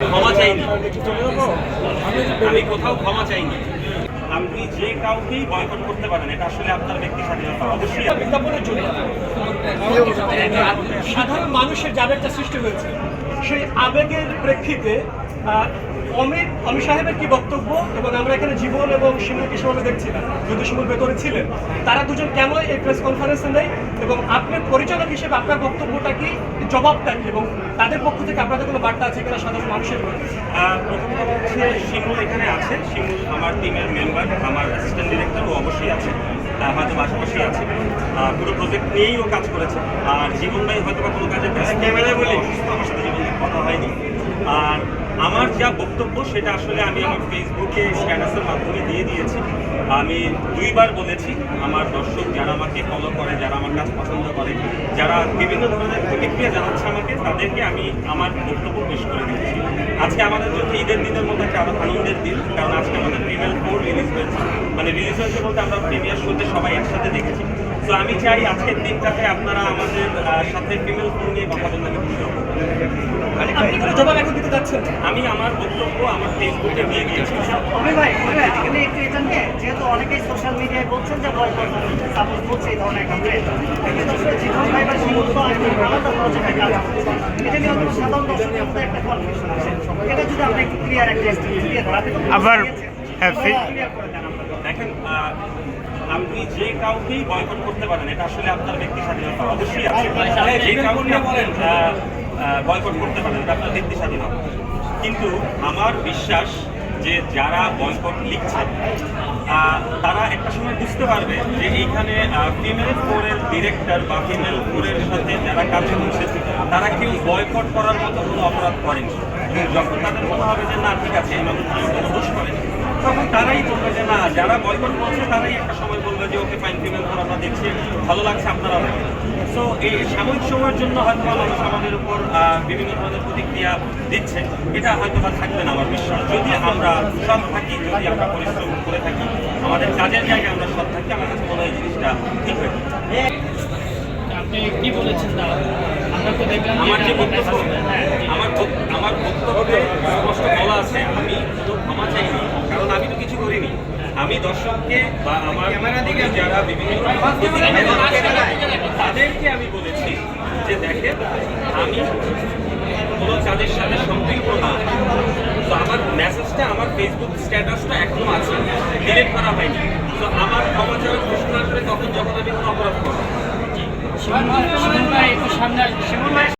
ক্ষমা চাইনি। আমি কোথাও ক্ষমা চাইনি। আপনি যে কাউকেই বয়কট করতে পারেন, এটা আসলে আপনার ব্যক্তি স্বাধীনতা, অবশ্যই বিজ্ঞাপনের জন্য সাধারণ মানুষের যাদের সৃষ্টি হয়েছে, সেই আবেগের প্রেক্ষিতে অমিত অমিত সাহেবের কি বক্তব্য? এবং আমরা এখানে জীবন এবং শিমুলকে সেভাবে দেখছি না যদি শিমুল ভেতরে ছিলেন। তারা দুজন কেন এই প্রেস কনফারেন্সে নেই? এবং আপনি পরিচালক হিসেবে আপনার বক্তব্যটা কি? জবাবটা কি? এবং তাদের পক্ষ থেকে আপনাদের কোনো বার্তা আছে কিনা সাধারণ মানুষের প্রথম কথা হচ্ছে শিমুল এখানে আছে। শিমুল আমার টিমের মেম্বার আমার অ্যাসিস্ট্যান্ট ডিরেক্টর ও অবশ্যই আছে। হয়তো পাশাপাশি আছে। পুরো প্রজেক্ট নিয়েই ও কাজ করেছে। আর জীবন ভাই হয়তো বা কোনো কাজে ব্যস্ত ক্যামেরায় বলে। আমার সাথে জীবন কথা হয়নি। যা বক্তব্য সেটা আসলে আমি আমার ফেসবুকে স্ট্যাটাসের মাধ্যমে দিয়ে দিয়েছি। আমি দুইবার বলেছি, আমার দর্শক যারা আমাকে ফলো করে, যারা আমার কাজ পছন্দ করে, যারা বিভিন্ন ধরনের প্রতিক্রিয়া জানাচ্ছে আমাকে, তাদেরকে আমি আমার বক্তব্য পেশ করে দিয়েছি আজকে আমাদের জন্য ঈদের দিনের মধ্যে একটা আরও আনন্দের দিন, কারণ আজকে আমাদের প্রিমিয়ার ফোর রিলিজ হয়েছে। মানে রিলিজ হয়েছে বলতে আমরা প্রিমিয়ার শোতে সবাই একসাথে দেখেছি। তো আমি চাই আজকের দিনটাতে আপনারা আমাদের সাথে ফিমেল ফোন নিয়ে কথা বলতে আমি খুশি হব। আপনি কোনো আমি আমার বক্তব্য আমার ফেসবুকে দিয়ে দিয়েছি অমি ভাই এখানে একটু এটা নিয়ে যেহেতু অনেকেই সোশ্যাল মিডিয়ায় বলছেন যে বয়কট সাপোর্ট করছে এই ধরনের একটা trend। কিন্তু আসলে জীবন ভাই বা শিমুল তো আলাদা প্রজেক্টে কাজ করছে এটা নিয়ে সাধারণ দর্শকের মধ্যে একটা কনফিউশন আছে এটা যদি আপনি একটু ক্লিয়ার একটা স্টেটমেন্ট দিয়ে দেন আবার, হ্যাঁ। দেখেন আপনি যে কাউকেই বয়কট করতে পারেন এটা আসলে আপনার ব্যক্তি স্বাধীনতা অবশ্যই আছে যে কাউকে বলেন বয়কট করতে পারেন আপনার ব্যক্তি স্বাধীনতা কিন্তু আমার বিশ্বাস যে যারা বয়কট লিখছে আহ, তারা একটা সময় বুঝতে পারবে যে এইখানে ফিমেল কোরের ডিরেক্টর বা ফিমেল কোরের সাথে যারা কাজ করছে তারা কেউ বয়কট করার মতো কোনো অপরাধ করেনি। যখন তাদের মনে হবে যে না ঠিক আছে এই কোনো দোষ করেনি তখন তারাই বলবে যে না যারা বয়কট করছে তারাই একটা সময় বলবে যে ওকে ফাইন ফিমেল ফোর আমরা দেখছি ভালো লাগছে আপনারা সো এই সাময়িক সময়ের জন্য হয়তো মানুষ আমাদের উপর বিভিন্ন ধরনের প্রতিক্রিয়া দিচ্ছে। এটা হয়তো বা থাকবে না আমার বিশ্বাস। যদি আমরা সৎ থাকি যদি আমরা পরিশ্রম করে থাকি আমাদের কাজের জায়গায় আমরা সৎ থাকি আমার কাছে মনে হয় জিনিসটা ঠিক হয়ে আপনি কি বলেছেন? আমরা তো দেখলাম আমার যে বক্তব্য হ্যাঁ, আমার বক- আমার বক্তব্যে স্পষ্ট বলা আছে আমি তো ক্ষমা চাইনি কারণ আমি তো কিছু করিনি আমি দর্শককে বা আমার দিকে যারা বিভিন্ন তাদেরকে আমি বলেছি যে দেখেন আমি কোনো কাজের সাথে সম্পৃক্ত না। তো আমার মেসেজটা আমার ফেসবুক স্ট্যাটাসটা এখনও আছে। ডিলিট করা হয়নি। তো আমার ক্ষমা চাওয়ার ঘোষণা আসবে তখন যখন আমি কোনো অপরাধ করব। সামনে ভাই